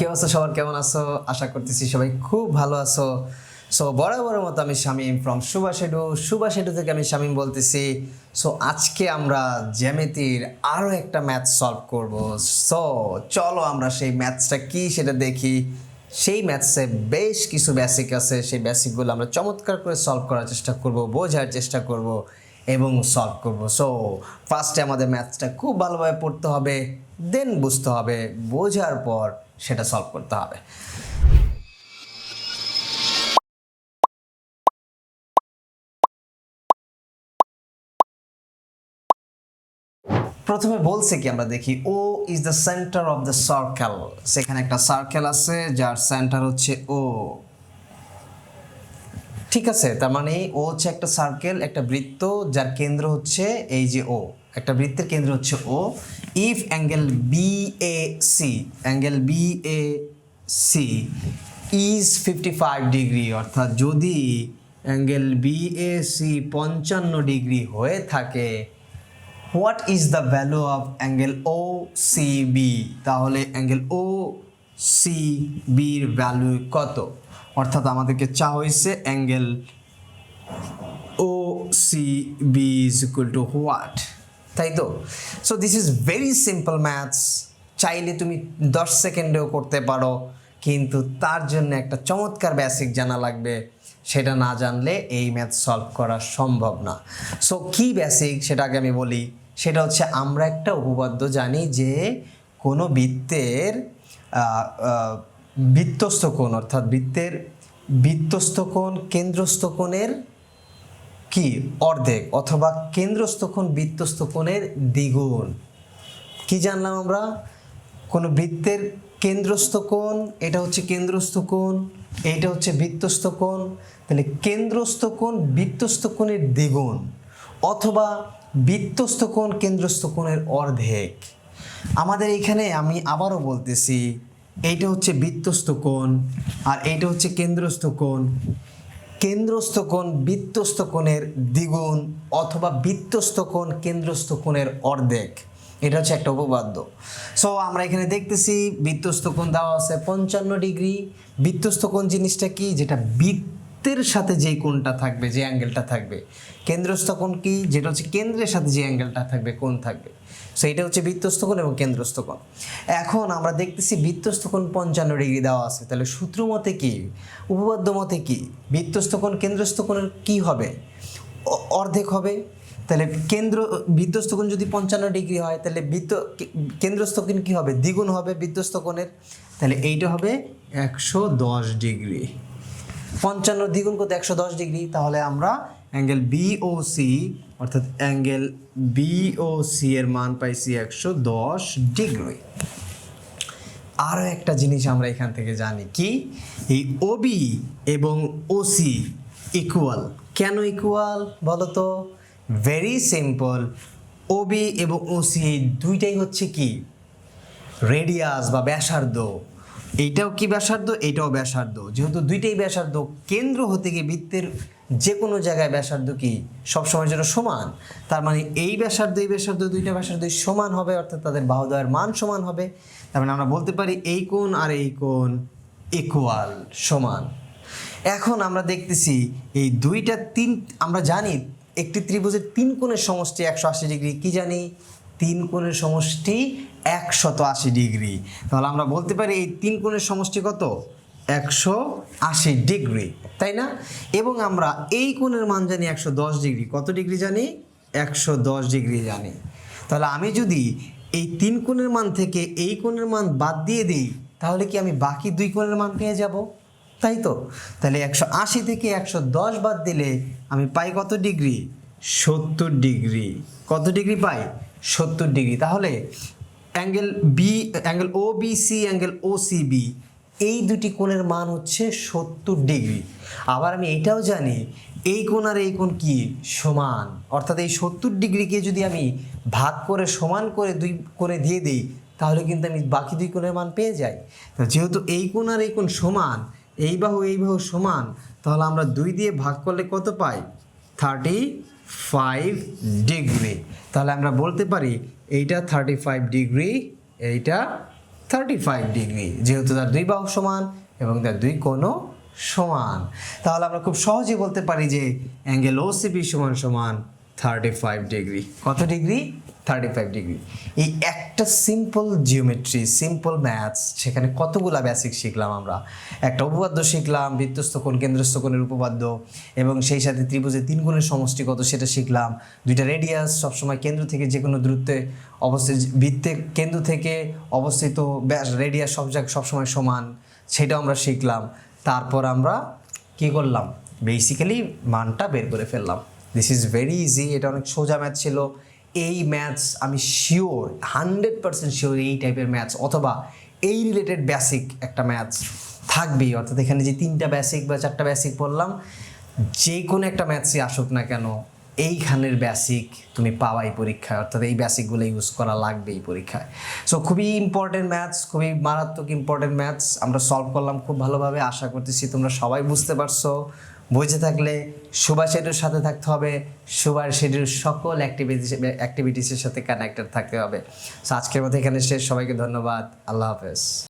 কি অবস্থা? সবার কেমন আছো? আশা করতেছি সবাই খুব ভালো আছো। সো বরাবরের মতো আমি শামীম ফ্রম সুবা শেডু সুবা শেডু থেকে আমি শামীম বলতেছি। সো আজকে আমরা জ্যামিতির আরও একটা ম্যাথ সলভ করব। সো চলো আমরা সেই ম্যাথসটা কি সেটা দেখি। সেই ম্যাথসে বেশ কিছু বেসিক আছে। সেই বেসিকগুলো আমরা চমৎকার করে সলভ করার চেষ্টা করব, বোঝার চেষ্টা করব এবং সলভ করব। সো ফার্স্টে আমাদের ম্যাথসটা খুব ভালোভাবে পড়তে হবে দেন বুঝতে হবে। বোঝার পর সেটা সলভ করতে হবে। প্রথমে বলছে কি, আমরা দেখি, O is the centre of the circle সেখানে একটা সার্কেল আছে, যার সেন্টার হচ্ছে ও। ঠিক আছে, তার মানে ও হচ্ছে একটা সার্কেল একটা বৃত্ত, যার কেন্দ্র হচ্ছে এই যে ও। একটা বৃত্তের কেন্দ্র হচ্ছে O if angle B A C angle B A C is fifty five degree অর্থাৎ যদি অ্যাঙ্গেল বি এ সি পঞ্চান্ন ডিগ্রি হয়ে থাকে what is the value of angle O C B তাহলে অ্যাঙ্গেল ও সি বির value কত? অর্থাৎ আমাদেরকে চা হয়েছে angle O C B is equal to what তাই তো? So this is very simple maths চাইলে তুমি দশ সেকেন্ডেও করতে পারো, কিন্তু তার জন্য একটা চমৎকার বেসিক জানা লাগবে। সেটা না জানলে এই ম্যাথ সলভ করা সম্ভব না। সো কি বেসিক সেটাকে আমি বলি। সেটা হচ্ছে আমরা একটা উপপাদ্য জানি যে কোনো বৃত্তের বৃত্তস্থ কোণ, অর্থাৎ বৃত্তের বৃত্তস্থ কোণ কেন্দ্রস্থ কোণের কি? অর্ধেক অথবা কেন্দ্রস্থ কোণ, বৃত্তস্থ কোণের দ্বিগুণ। কি জানলাম আমরা? কোনো বৃত্তের কেন্দ্রস্থ কোণ, এটা হচ্ছে কেন্দ্রস্থ কোণ, এইটা হচ্ছে বৃত্তস্থ কোণ। তাহলে কেন্দ্রস্থ কোণ, বৃত্তস্থ কোণের দ্বিগুণ অথবা বৃত্তস্থ কোণ, কেন্দ্রস্থ কোণের অর্ধেক। আমাদের এখানে আমি আবারও বলতেছি, এইটা হচ্ছে বৃত্তস্থ কোণ আর এইটা হচ্ছে কেন্দ্রস্থ কোণ। কেন্দ্রস্থ কোণ, বৃত্তস্থ কোণের দ্বিগুণ অথবা বৃত্তস্থ কোণ, কেন্দ্রস্থ কোণের অর্ধেক। এটা হচ্ছে একটা উপপাদ্য। সো আমরা এখানে দেখতেছি বৃত্তস্থ কোণ দেওয়া আছে পঞ্চান্ন ডিগ্রি। বৃত্তস্থ কোণ জিনিসটা কি? যেটা বৃত্তের সাথে যেই কোণটা থাকবে, যে অ্যাঙ্গেলটা থাকবে, কেন্দ্রস্থ কোণ কি? যেটা হচ্ছে কেন্দ্রের সাথে যে অ্যাঙ্গেলটা থাকবে, কোণ থাকবে। সো এটা হচ্ছে বৃত্তস্থ কোণ এবং কেন্দ্রস্থ কোণ। এখন আমরা দেখতেছি বৃত্তস্থ কোণ পঞ্চান্ন ডিগ্রি দেওয়া আছে। তাহলে সূত্র মতে কি? উপপাদ্য মতে কি? বৃত্তস্থ কোণ কেন্দ্রস্থ কোণের কি হবে? অর্ধেক হবে। তাহলে কেন্দ্র, বিধ্বস্ত কোণ যদি পঞ্চান্ন ডিগ্রি হয়, তাহলে বৃত্ত কেন্দ্রস্থ কোণ কী হবে? দ্বিগুণ হবে বিধ্বস্ত কোণের। তাহলে এইটা হবে একশো দশ ডিগ্রি। পঞ্চান্ন দ্বিগুণ কত একশো দশ ডিগ্রি, তাহলে আমরা অ্যাঙ্গেল বিওসি অর্থাৎ অ্যাঙ্গেল বিওসি এর মান পাইছি একশো দশ ডিগ্রি। আরও একটা জিনিস আমরা এখান থেকে জানি কি? এই ওবি এবং ওসি ইকুয়াল কেন ইকুয়াল বলো তো ভেরি সিম্পল ওবি এবং ওসি দুইটাই হচ্ছে কি? রেডিয়াস বা ব্যাসার্ধ। এইটাও কি ব্যাসার্ধ? এইটাও ব্যাসার্ধ। যেহেতু দুইটাই ব্যাসার্ধ, কেন্দ্র হতে গিয়ে বৃত্তের যে কোনো জায়গায় ব্যাসার্ধ কি সবসময়ের যেন সমান? তার মানে এই ব্যাসার্ধ এই ব্যাসার্ধ, দুইটা ব্যাসার্ধ সমান হবে, অর্থাৎ তাদের বাহুদয়ের মান সমান হবে। তার মানে আমরা বলতে পারি এই কোণ আর এই কোণ ইকুয়াল সমান। এখন আমরা দেখতেছি এই দুইটা তিন, আমরা জানি একটি ত্রিভুজের তিন কোণের সমষ্টি একশো আশি ডিগ্রি, কি জানি? তিন কোণের সমষ্টি একশত আশি ডিগ্রি। তাহলে আমরা বলতে পারি এই তিন কোণের সমষ্টি কত? একশো আশি ডিগ্রি, তাই না? এবং আমরা এই কোণের মান জানি একশো দশ ডিগ্রি। কত ডিগ্রি জানি? একশো দশ ডিগ্রি জানি। তাহলে আমি যদি এই তিন কোণের মান থেকে এই কোণের মান বাদ দিয়ে দিই, তাহলে কি আমি বাকি দুই কোণের মান পেয়ে যাব? তাই তো? তাহলে একশো আশি থেকে একশো দশ বাদ দিলে আমি পাই কত ডিগ্রি? সত্তর ডিগ্রি। কত ডিগ্রি পাই? সত্তর ডিগ্রি। তাহলে angle B angle O B C angle O C B এই দুটি কোণের মান হচ্ছে সত্তর ডিগ্রি। আবার আমি এইটাও জানি, এই কোণ আর এই কোণ কি? সমান। অর্থাৎ এই সত্তর ডিগ্রিকে যদি আমি ভাগ করে সমান করে দুই করে দিয়ে দিই, তাহলে কিন্তু আমি বাকি দুই কোণের মান পেয়ে যাই। তো যেহেতু এই কোণ আর এই কোণ সমান, এই বাহু এই বাহু সমান, তাহলে আমরা দুই দিয়ে ভাগ করলে কত পাই? থার্টি ফাইভ ডিগ্রি তাহলে আমরা বলতে পারি এইটা থার্টি ফাইভ ডিগ্রি এইটা থার্টি ফাইভ ডিগ্রি যেহেতু তার দুই বাহু সমান এবং তার দুই কোণও সমান। তাহলে আমরা খুব সহজেই বলতে পারি যে অ্যাঙ্গেল ওসিপি সমান সমান থার্টি ফাইভ ডিগ্রি কত ডিগ্রি থার্টি ফাইভ ডিগ্রি এই একটা সিম্পল জিওমেট্রি সিম্পল ম্যাথস সেখানে কতগুলা বেসিক শিখলাম আমরা? একটা উপপাদ্য শিখলাম বৃত্তস্থ কোণ, কেন্দ্রস্থ কোণের উপপাদ্য, এবং সেই সাথে ত্রিভুজের তিন গুণের সমষ্টি কত সেটা শিখলাম। দুইটা রেডিয়াস সবসময় কেন্দ্র থেকে যে কোনো দূরত্বে অবস্থিত বৃত্তে কেন্দ্র থেকে অবস্থিত রেডিয়াস সব জায়গায় সবসময় সমান, সেটাও আমরা শিখলাম। তারপর আমরা কি করলাম? বেসিক্যালি মানটা বের করে ফেললাম। দিস ইজ ভেরি ইজি এটা অনেক সোজা ম্যাথ ছিল। এই ম্যাথস, আমি শিওর হান্ড্রেড পার্সেন্ট শিওর এই টাইপের ম্যাথস অথবা এই রিলেটেড বেসিক একটা ম্যাথস থাকবেই। অর্থাৎ এখানে যে তিনটা বেসিক বা চারটা বেসিক পড়লাম যে কোনো একটা ম্যাথসই আসুক না কেন, এইখানের বেসিক তুমি পাওয়াই পরীক্ষায়। অর্থাৎ এই বেসিকগুলো ইউজ করা লাগবে এই পরীক্ষায়। সো খুবই ইম্পর্টেন্ট ম্যাথস, খুবই মারাত্মক ইম্পর্টেন্ট ম্যাথস। আমরা সলভ করলাম খুব ভালোভাবে। আশা করতেছি তোমরা সবাই বুঝতে পারছ। বুঝে থাকলে সুভাষ শেডুর সাথে থাকতে হবে। সুভাষ শেডুর সকল অ্যাক্টিভিটিস অ্যাক্টিভিটিসের সাথে কানেক্টেড থাকতে হবে। সো আজকের মতো এখানে শেষ। সবাইকে ধন্যবাদ। আল্লাহ হাফেজ।